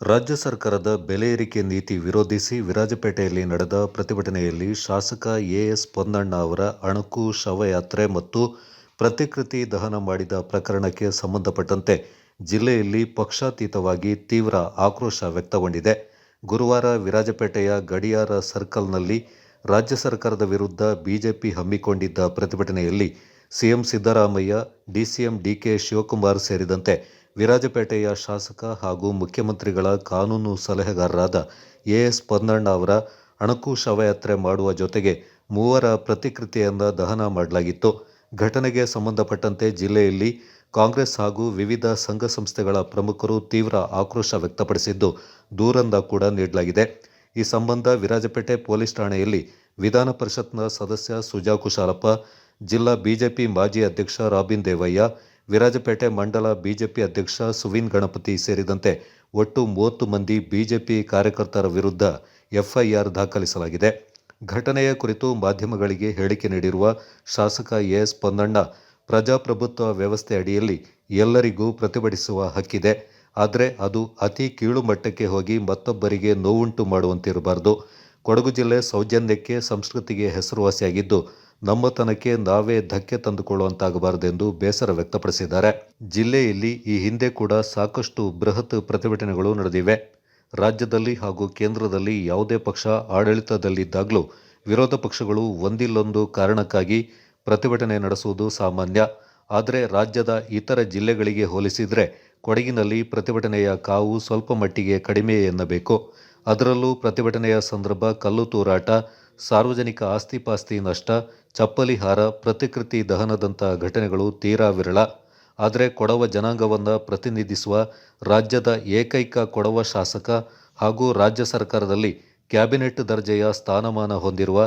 ರಾಜ್ಯ ಸರ್ಕಾರದ ಬೆಲೆ ಏರಿಕೆ ನೀತಿ ವಿರೋಧಿಸಿ ವಿರಾಜಪೇಟೆಯಲ್ಲಿ ನಡೆದ ಪ್ರತಿಭಟನೆಯಲ್ಲಿ ಶಾಸಕ ಎಎಸ್ ಪೊನ್ನಣ್ಣ ಅವರ ಅಣಕು, ಶವಯಾತ್ರೆ ಮತ್ತು ಪ್ರತಿಕೃತಿ ದಹನ ಮಾಡಿದ ಪ್ರಕರಣಕ್ಕೆ ಸಂಬಂಧಪಟ್ಟಂತೆ ಜಿಲ್ಲೆಯಲ್ಲಿ ಪಕ್ಷಾತೀತವಾಗಿ ತೀವ್ರ ಆಕ್ರೋಶ ವ್ಯಕ್ತಗೊಂಡಿದೆ. ಗುರುವಾರ ವಿರಾಜಪೇಟೆಯ ಗಡಿಯಾರ ಸರ್ಕಲ್ನಲ್ಲಿ ರಾಜ್ಯ ಸರ್ಕಾರದ ವಿರುದ್ಧ ಬಿಜೆಪಿ ಹಮ್ಮಿಕೊಂಡಿದ್ದ ಪ್ರತಿಭಟನೆಯಲ್ಲಿ CM Siddaramaiah, DCM DK Shivakumar ಸೇರಿದಂತೆ ವಿರಾಜಪೇಟೆಯ ಶಾಸಕ ಹಾಗೂ ಮುಖ್ಯಮಂತ್ರಿಗಳ ಕಾನೂನು ಸಲಹೆಗಾರರಾದ ಎಎಸ್ ಪೊನ್ನಣ್ಣ ಅವರ ಅಣಕು ಶವಯಾತ್ರೆ ಮಾಡುವ ಜೊತೆಗೆ ಮೂವರ ಪ್ರತಿಕೃತಿಯನ್ನು ದಹನ ಮಾಡಲಾಗಿತ್ತು. ಘಟನೆಗೆ ಸಂಬಂಧಪಟ್ಟಂತೆ ಜಿಲ್ಲೆಯಲ್ಲಿ ಕಾಂಗ್ರೆಸ್ ಹಾಗೂ ವಿವಿಧ ಸಂಘ ಸಂಸ್ಥೆಗಳ ಪ್ರಮುಖರು ತೀವ್ರ ಆಕ್ರೋಶ ವ್ಯಕ್ತಪಡಿಸಿದ್ದು ದೂರಂದ ಕೂಡ ನೀಡಲಾಗಿದೆ. ಈ ಸಂಬಂಧ ವಿರಾಜಪೇಟೆ ಪೊಲೀಸ್ ಠಾಣೆಯಲ್ಲಿ ವಿಧಾನ ಪರಿಷತ್ನ ಸದಸ್ಯ ಸುಜಾ ಕುಶಾಲಪ್ಪ ಜಿಲ್ಲಾ ಬಿಜೆಪಿ ಮಾಜಿ ಅಧ್ಯಕ್ಷ ರಾಬಿನ್ ದೇವಯ್ಯ ವಿರಾಜಪೇಟೆ ಮಂಡಲ ಬಿಜೆಪಿ ಅಧ್ಯಕ್ಷ ಸುವೀನ್ ಗಣಪತಿ ಸೇರಿದಂತೆ ಒಟ್ಟು ಮೂವತ್ತು ಮಂದಿ ಬಿಜೆಪಿ ಕಾರ್ಯಕರ್ತರ ವಿರುದ್ಧ ಎಫ್ಐಆರ್ ದಾಖಲಿಸಲಾಗಿದೆ. ಘಟನೆಯ ಕುರಿತು ಮಾಧ್ಯಮಗಳಿಗೆ ಹೇಳಿಕೆ ನೀಡಿರುವ ಶಾಸಕ ಎಸ್ ಪೊನ್ನಣ್ಣ, ಪ್ರಜಾಪ್ರಭುತ್ವ ವ್ಯವಸ್ಥೆ ಅಡಿಯಲ್ಲಿ ಎಲ್ಲರಿಗೂ ಪ್ರತಿಭಟಿಸುವ ಹಕ್ಕಿದೆ. ಆದರೆ ಅದು ಅತಿ ಕೀಳು ಮಟ್ಟಕ್ಕೆ ಹೋಗಿ ಮತ್ತೊಬ್ಬರಿಗೆ ನೋವುಂಟು ಮಾಡುವಂತಿರಬಾರದು. ಕೊಡಗು ಜಿಲ್ಲೆ ಸೌಜನ್ಯಕ್ಕೆ ಸಂಸ್ಕೃತಿಗೆ ಹೆಸರುವಾಸಿಯಾಗಿದ್ದು ನಮ್ಮತನಕ್ಕೆ ನಾವೇ ಧಕ್ಕೆ ತಂದುಕೊಳ್ಳುವಂತಾಗಬಾರದೆಂದು ಬೇಸರ ವ್ಯಕ್ತಪಡಿಸಿದ್ದಾರೆ. ಜಿಲ್ಲೆಯಲ್ಲಿ ಈ ಹಿಂದೆ ಕೂಡ ಸಾಕಷ್ಟು ಬೃಹತ್ ಪ್ರತಿಭಟನೆಗಳು ನಡೆದಿವೆ. ರಾಜ್ಯದಲ್ಲಿ ಹಾಗೂ ಕೇಂದ್ರದಲ್ಲಿ ಯಾವುದೇ ಪಕ್ಷ ಆಡಳಿತದಲ್ಲಿದ್ದಾಗಲೂ ವಿರೋಧ ಪಕ್ಷಗಳು ಒಂದಿಲ್ಲೊಂದು ಕಾರಣಕ್ಕಾಗಿ ಪ್ರತಿಭಟನೆ ನಡೆಸುವುದು ಸಾಮಾನ್ಯ. ಆದರೆ ರಾಜ್ಯದ ಇತರ ಜಿಲ್ಲೆಗಳಿಗೆ ಹೋಲಿಸಿದರೆ ಕೊಡಗಿನಲ್ಲಿ ಪ್ರತಿಭಟನೆಯ ಕಾವು ಸ್ವಲ್ಪ ಮಟ್ಟಿಗೆ ಕಡಿಮೆ ಎನ್ನಬೇಕು. ಅದರಲ್ಲೂ ಪ್ರತಿಭಟನೆಯ ಸಂದರ್ಭ ಕಲ್ಲು ತೂರಾಟ ಸಾರ್ವಜನಿಕ ಆಸ್ತಿಪಾಸ್ತಿ ನಷ್ಟ ಚಪ್ಪಲಿ ಹಾರ ಪ್ರತಿಕೃತಿ ದಹನದಂಥ ಘಟನೆಗಳು ತೀರಾ ವಿರಳ. ಆದರೆ ಕೊಡವ ಜನಾಂಗವನ್ನು ಪ್ರತಿನಿಧಿಸುವ ರಾಜ್ಯದ ಏಕೈಕ ಕೊಡವ ಶಾಸಕ ಹಾಗೂ ರಾಜ್ಯ ಸರ್ಕಾರದಲ್ಲಿ ಕ್ಯಾಬಿನೆಟ್ ದರ್ಜೆಯ ಸ್ಥಾನಮಾನ ಹೊಂದಿರುವ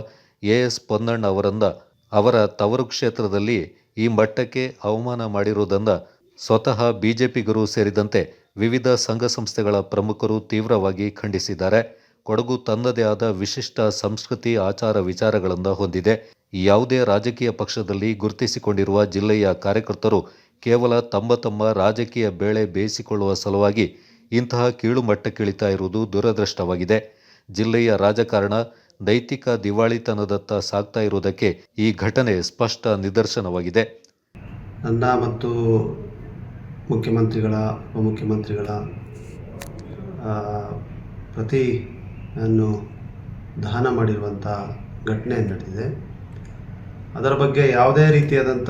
ಎ ಎಸ್ ಪೊನ್ನಣ್ಣ ಅವರನ್ನ ಅವರ ತವರು ಕ್ಷೇತ್ರದಲ್ಲಿ ಈ ಮಟ್ಟಕ್ಕೆ ಅವಮಾನ ಮಾಡಿರುವುದನ್ನು ಸ್ವತಃ ಬಿಜೆಪಿಗರು ಸೇರಿದಂತೆ ವಿವಿಧ ಸಂಘ ಸಂಸ್ಥೆಗಳ ಪ್ರಮುಖರು ತೀವ್ರವಾಗಿ ಖಂಡಿಸಿದ್ದಾರೆ. ಕೊಡಗು ತನ್ನದೇ ಆದ ವಿಶಿಷ್ಟ ಸಂಸ್ಕೃತಿ ಆಚಾರ ವಿಚಾರಗಳನ್ನು ಹೊಂದಿದೆ. ಯಾವುದೇ ರಾಜಕೀಯ ಪಕ್ಷದಲ್ಲಿ ಗುರುತಿಸಿಕೊಂಡಿರುವ ಜಿಲ್ಲೆಯ ಕಾರ್ಯಕರ್ತರು ಕೇವಲ ತಮ್ಮ ತಮ್ಮ ರಾಜಕೀಯ ಬೇಳೆ ಬೇಯಿಸಿಕೊಳ್ಳುವ ಸಲುವಾಗಿ ಇಂತಹ ಕೀಳುಮಟ್ಟಕ್ಕಿಳಿತಾ ಇರುವುದು ದುರದೃಷ್ಟವಾಗಿದೆ. ಜಿಲ್ಲೆಯ ರಾಜಕಾರಣ ನೈತಿಕ ದಿವಾಳಿತನದತ್ತ ಸಾಗ್ತಾ ಇರುವುದಕ್ಕೆ ಈ ಘಟನೆ ಸ್ಪಷ್ಟ ನಿದರ್ಶನವಾಗಿದೆ. ನನ್ನ ಮತ್ತು ಮುಖ್ಯಮಂತ್ರಿಗಳ ಉಪಮುಖ್ಯಮಂತ್ರಿಗಳ ಆ, ಪ್ರತಿಯನ್ನು ದಹನ ಮಾಡಿರುವಂಥ ಘಟನೆ ನಡೆದಿದೆ. ಅದರ ಬಗ್ಗೆ ಯಾವುದೇ ರೀತಿಯಾದಂಥ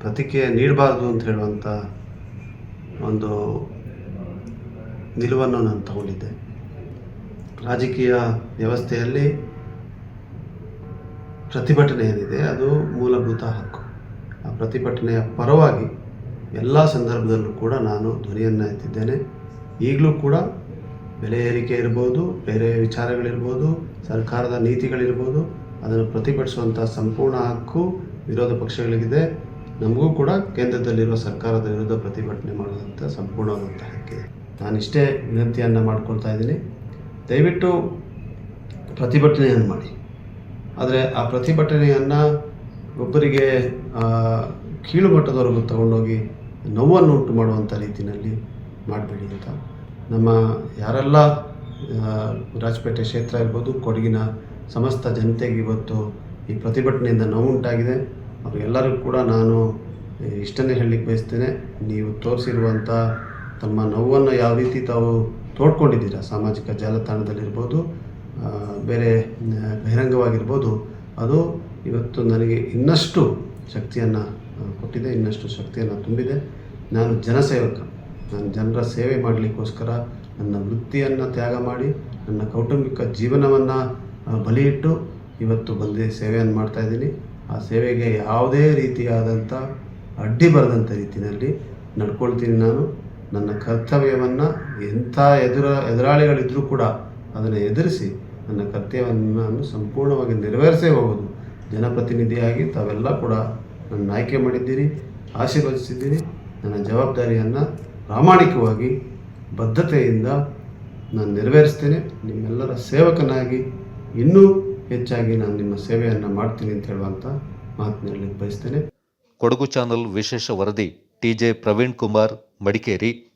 ಪ್ರತಿಕ್ರಿಯೆ ನೀಡಬಾರ್ದು ಅಂತ ಹೇಳುವಂಥ ಒಂದು ನಿಲುವನ್ನು ನಾನು ತಗೊಂಡಿದ್ದೆ. ರಾಜಕೀಯ ವ್ಯವಸ್ಥೆಯಲ್ಲಿ ಪ್ರತಿಭಟನೆ ಏನಿದೆ, ಅದು ಮೂಲಭೂತ ಹಕ್ಕು. ಆ ಪ್ರತಿಭಟನೆಯ ಪರವಾಗಿ ಎಲ್ಲ ಸಂದರ್ಭದಲ್ಲೂ ಕೂಡ ನಾನು ಧ್ವನಿಯನ್ನು ಎತ್ತಿದ್ದೇನೆ. ಈಗಲೂ ಕೂಡ ಬೆಲೆ ಏರಿಕೆ ಇರ್ಬೋದು, ಬೇರೆ ವಿಚಾರಗಳಿರ್ಬೋದು, ಸರ್ಕಾರದ ನೀತಿಗಳಿರ್ಬೋದು, ಅದನ್ನು ಪ್ರತಿಭಟಿಸುವಂಥ ಸಂಪೂರ್ಣ ಹಕ್ಕು ವಿರೋಧ ಪಕ್ಷಗಳಿಗಿದೆ. ನಮಗೂ ಕೂಡ ಕೇಂದ್ರದಲ್ಲಿರುವ ಸರ್ಕಾರದ ವಿರುದ್ಧ ಪ್ರತಿಭಟನೆ ಮಾಡುವಂಥ ಸಂಪೂರ್ಣವಾದಂಥ ಹಕ್ಕಿದೆ. ನಾನಿಷ್ಟೇ ವಿನಂತಿಯನ್ನು ಮಾಡ್ಕೊಳ್ತಾ ಇದ್ದೀನಿ. ದಯವಿಟ್ಟು ಪ್ರತಿಭಟನೆಯನ್ನು ಮಾಡಿ. ಆದರೆ ಆ ಪ್ರತಿಭಟನೆಯನ್ನು ಒಬ್ಬರಿಗೆ ಕೀಳು ಮಟ್ಟದವರೆಗೂ ತಗೊಂಡೋಗಿ ನೋವನ್ನು ಉಂಟು ಮಾಡುವಂಥ ರೀತಿಯಲ್ಲಿ ಮಾಡಬೇಡಿ ಅಂತ ನಮ್ಮ ಯಾರೆಲ್ಲ ರಾಜಪೇಟೆ ಕ್ಷೇತ್ರ ಇರ್ಬೋದು, ಕೊಡಗಿನ ಸಮಸ್ತ ಜನತೆಗೆ ಇವತ್ತು ಈ ಪ್ರತಿಭಟನೆಯಿಂದ ನೋವುಂಟಾಗಿದೆ ಅವರಿಗೆಲ್ಲರಿಗೂ ಕೂಡ ನಾನು ಇಷ್ಟನ್ನೇ ಹೇಳಲಿಕ್ಕೆ ಬಯಸ್ತೇನೆ. ನೀವು ತೋರಿಸಿರುವಂಥ ತಮ್ಮ ನೋವನ್ನು ಯಾವ ರೀತಿ ತಾವು ತೋಡ್ಕೊಂಡಿದ್ದೀರಾ? ಸಾಮಾಜಿಕ ಜಾಲತಾಣದಲ್ಲಿರ್ಬೋದು ಬೇರೆ ಬಹಿರಂಗವಾಗಿರ್ಬೋದು, ಅದು ಇವತ್ತು ನನಗೆ ಇನ್ನಷ್ಟು ಶಕ್ತಿಯನ್ನು ಕೊಟ್ಟಿದೆ, ಇನ್ನಷ್ಟು ಶಕ್ತಿಯನ್ನು ತುಂಬಿದೆ. ನಾನು ಜನಸೇವಕ. ನಾನು ಜನರ ಸೇವೆ ಮಾಡಲಿಕ್ಕೋಸ್ಕರ ನನ್ನ ವೃತ್ತಿಯನ್ನು ತ್ಯಾಗ ಮಾಡಿ, ನನ್ನ ಕೌಟುಂಬಿಕ ಜೀವನವನ್ನು ಬಲಿಯಿಟ್ಟು ಇವತ್ತು ಬಂದೇ ಸೇವೆಯನ್ನು ಮಾಡ್ತಾಯಿದ್ದೀನಿ ಆ ಸೇವೆಗೆ ಯಾವುದೇ ರೀತಿಯಾದಂಥ ಅಡ್ಡಿ ಬರದಂಥ ರೀತಿಯಲ್ಲಿ ನಡ್ಕೊಳ್ತೀನಿ ನಾನು. ನನ್ನ ಕರ್ತವ್ಯವನ್ನು ಎಂಥ ಎದುರ ಎದುರಾಳಿಗಳಿದ್ದರೂ ಕೂಡ ಅದನ್ನು ಎದುರಿಸಿ ನನ್ನ ಕರ್ತವ್ಯವನ್ನು ನಾನು ಸಂಪೂರ್ಣವಾಗಿ ನೆರವೇರಿಸೇ ಹೋಗೋದು. ಜನಪ್ರತಿನಿಧಿಯಾಗಿ ತಾವೆಲ್ಲ ಕೂಡ ನನ್ನ ಆಯ್ಕೆ ಮಾಡಿದ್ದೀರಿ, ಆಶೀರ್ವದಿಸಿದ್ದೀರಿ. ನನ್ನ ಜವಾಬ್ದಾರಿಯನ್ನು ಪ್ರಾಮಾಣಿಕವಾಗಿ ಬದ್ಧತೆಯಿಂದ ನಾನು ನೆರವೇರಿಸ್ತೇನೆ. ನಿಮ್ಮೆಲ್ಲರ ಸೇವಕನಾಗಿ ಇನ್ನೂ ಹೆಚ್ಚಾಗಿ ನಾನು ನಿಮ್ಮ ಸೇವೆಯನ್ನು ಮಾಡ್ತೀನಿ ಅಂತ ಹೇಳುವಂಥ ಮಾತನ್ನ ಹೇಳಲಿಕ್ಕೆ ಬಯಸ್ತೇನೆ. ಕೊಡಗು ಚಾನಲ್ ವಿಶೇಷ ವರದಿ ಟಿಜೆ ಪ್ರವೀಣ್ ಕುಮಾರ್ ಮಡಿಕೇರಿ.